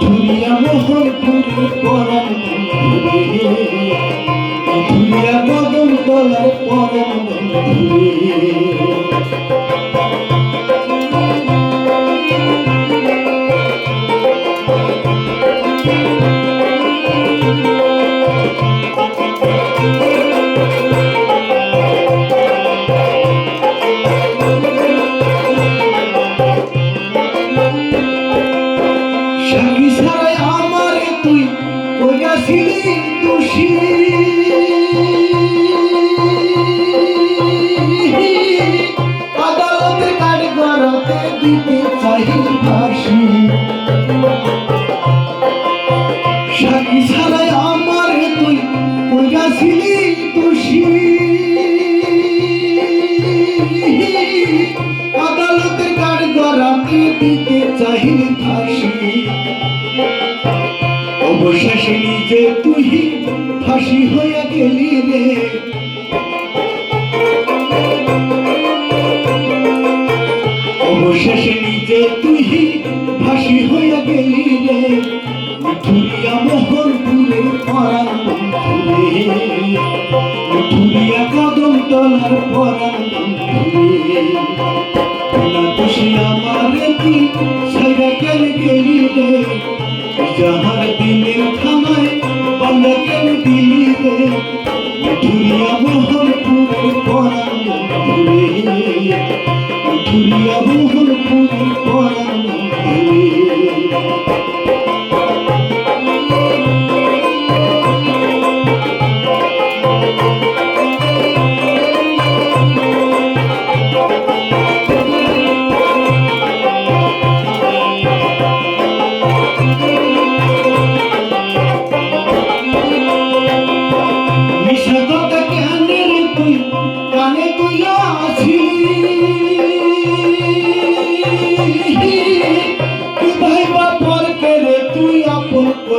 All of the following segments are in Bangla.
ধুরিয়া মোহনপুরে পরাণ কইয়াছিলি দোষী ফাঁসি হইয়া গেলি রে। অবশেষে নিজে তুই ফাঁসি হইয়া গেলি রে। ধুরিয়া মোহনপুরে পরাণ বন্ধুরে কদম তলার পরাণ না দোষী তুই সাইরা কেন গেলি রে? যাহার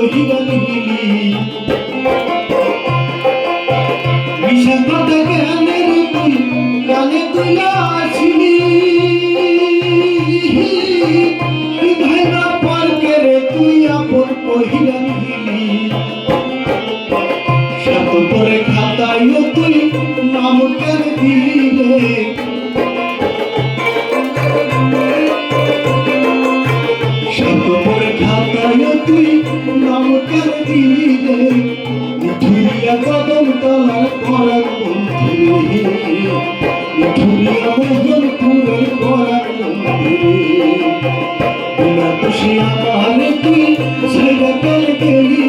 ತೋರಿಗನಿಗಿಲಿ ವಿಷ ಕೊಟ್ಟ ಕಾನೆ ತುಲಾ কদম তলার করার বন্ধুরে ধুরিয়া মোহন পুরের করার বন্ধুরে না তো সে আমার তুই ছেড়ে গেলি